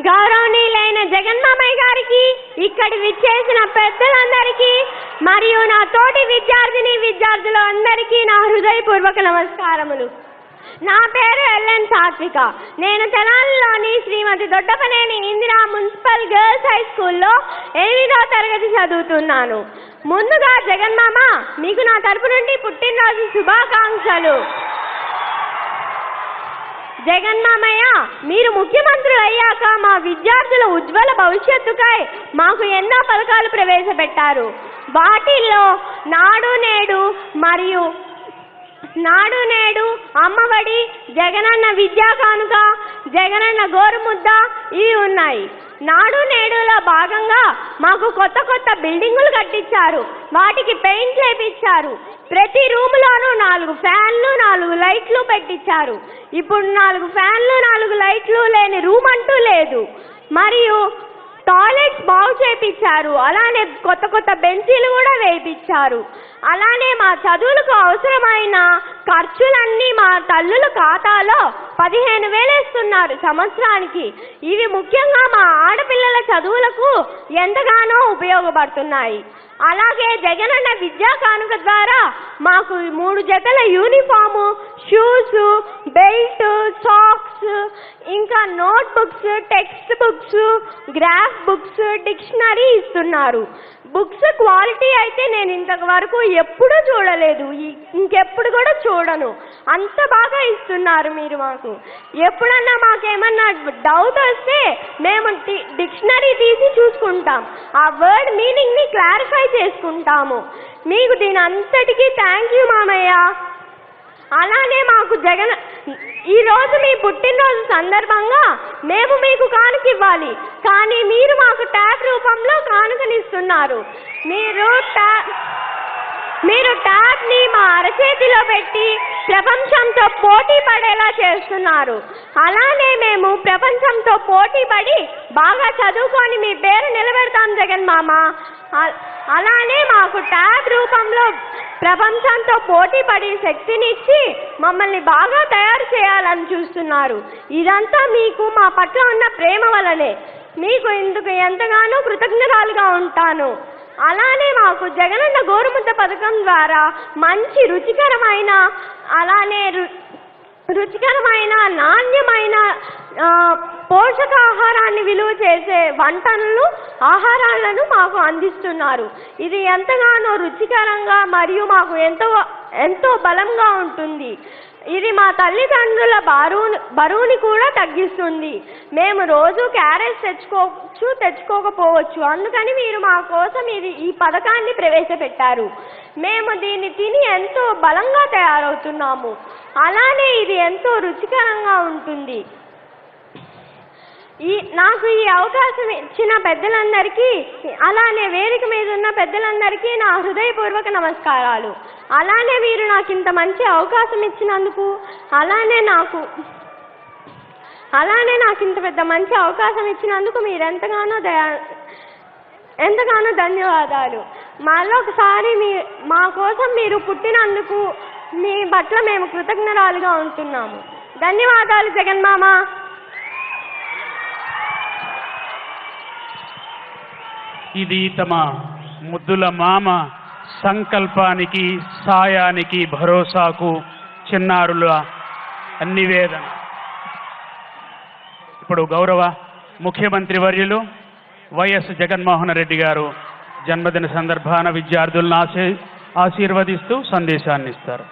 గౌరవనీయులైన జగన్మామయ్య గారికి ఇక్కడ విచ్చేసిన పెద్దలందరికీ మరియు నా తోటి విద్యార్థిని విద్యార్థులు అందరికీ నా హృదయపూర్వక నమస్కారములు. నా పేరు ఎల్ఎన్ సాత్విక. నేను తెలంగాణలోని Srimati Doddapaneni Indira municipal girls high స్కూల్లో ఎనిమిదో తరగతి చదువుతున్నాను. ముందుగా జగన్మామ మీకు నా తరపు నుండి పుట్టినరోజు శుభాకాంక్షలు. జగన్మామయ్య మీరు ముఖ్యమంత్రులు అయ్యాక మా విద్యార్థుల ఉజ్వల భవిష్యత్తుకై మాకు ఎన్నో పథకాలు ప్రవేశపెట్టారు. వాటిల్లో నాడు నేడు మరియు నాడు నేడు అమ్మఒడి జగనన్న విద్యా కానుక జగనన్న గోరు ముద్ద ఇవి ఉన్నాయి. నాడు నేడులో భాగంగా మాకు కొత్త కొత్త బిల్డింగులు కట్టించారు. వాటికి పెయింట్ లేపించారు ప్రతి రూములోనూ నాలుగు ఫ్యాన్లు నాలుగు లైట్లు పెట్టించారు. ఇప్పుడు నాలుగు ఫ్యాన్లు నాలుగు లైట్లు లేని రూమ్ అంటూ లేదు. మరియు టాయిలెట్స్ బాగు చేపించారు. అలానే కొత్త కొత్త బెంచీలు కూడా వేయించారు. అలానే మా చదువులకు అవసరమైన ఖర్చులన్నీ మా తల్లుల ఖాతాలో పదిహేను వేలేస్తున్నారు సంవత్సరానికి. ఇవి ముఖ్యంగా మా ఆడపిల్లల చదువులకు ఎంతగానో ఉపయోగపడుతున్నాయి. అలాగే జగనన్న విద్యా కానుక ద్వారా మాకు మూడు జతల యూనిఫాము షూస్ బెల్ట్ సాక్స్ ఇంకా note books text books graph books dictionary ఇస్తున్నారు. బుక్స్ క్వాలిటీ అయితే నేను ఇంతవరకు ఎప్పుడూ చూడలేదు. ఇంకెప్పుడు కూడా చూడను. అంత బాగా ఇస్తున్నారు మీరు మాకు. ఎప్పుడన్నా మాకేమన్నా డౌట్ వస్తే మేము డిక్షనరీ తీసి చూసుకుంటాం. ఆ వర్డ్ మీనింగ్ని క్లారిఫై చేసుకుంటాము. మీకు దీని అంతటికీ థ్యాంక్ యూ మామయ్య. అలానే మాకు జగన్ ఈరోజు మీ పుట్టినరోజు సందర్భంగా మేము మీకు కానుక ఇవ్వాలి. కానీ మీరు మాకు ట్యాబ్ రూపంలో కానుకనిస్తున్నారు. మీరు ట్యా మీరు ట్యాబ్ని మా అరచేతిలో పెట్టి ప్రపంచంతో పోటీ పడేలా చేస్తున్నారు. అలానే మేము ప్రపంచంతో పోటీ పడి బాగా చదువుకొని మీ పేరు నిలబెడతాం జగన్ మామ. అలానే మాకు ట్యాబ్ రూపంలో ప్రపంచంతో పోటీ పడే శక్తినిచ్చి మమ్మల్ని బాగా తయారు చేయాలని చూస్తున్నారు. ఇదంతా మీకు మా పట్ల ఉన్న ప్రేమ వలనే. మీకు ఇందుకు ఎంతగానో కృతజ్ఞరాలుగా ఉంటాను. అలానే మాకు జగనన్న గోరుముద్ద పథకం ద్వారా మంచి రుచికరమైన అలానే రు- రుచికరమైన నాణ్యమైన పోషకాహారాన్ని విలువ చేసే వంటలను ఆహారాలను మాకు అందిస్తున్నారు. ఇది ఎంతగానో రుచికరంగా మరియు మాకు ఎంతో ఎంతో బలంగా ఉంటుంది. ఇది మా తల్లిదండ్రుల బరువును బరువుని కూడా తగ్గిస్తుంది. మేము రోజు క్యారెట్స్ తెచ్చుకోవచ్చు తెచ్చుకోకపోవచ్చు. అందుకని మీరు మా కోసం ఇది ఈ పథకాన్ని ప్రవేశపెట్టారు. మేము దీన్ని తిని ఎంతో బలంగా తయారవుతున్నాము. అలానే ఇది ఎంతో రుచికరంగా ఉంటుంది. ఈ నాకు ఈ అవకాశం ఇచ్చిన పెద్దలందరికీ అలానే వేదిక మీద ఉన్న పెద్దలందరికీ నా హృదయపూర్వక నమస్కారాలు. అలానే మీరు నాకు ఇంత మంచి అవకాశం ఇచ్చినందుకు అలానే నాకు అలానే నాకు ఇంత పెద్ద మంచి అవకాశం ఇచ్చినందుకు మీరు ఎంతగానో దయా ఎంతగానో ధన్యవాదాలు. మళ్ళీ ఒకసారి మీ మా కోసం మీరు పుట్టినందుకు మీ పట్ల మేము కృతజ్ఞరాలుగా ఉంటున్నాము. ధన్యవాదాలు జగన్మామ. ఇది తమ ముద్దుల మామ సంకల్పానికి సాయానికి భరోసాకు చిన్నారుల నివేదన ఇప్పుడు గౌరవ ముఖ్యమంత్రి వర్యులు వైఎస్ జగన్మోహన్ రెడ్డి గారు జన్మదిన సందర్భాన విద్యార్థులను ఆశీ ఆశీర్వదిస్తూ సందేశాన్ని ఇస్తారు.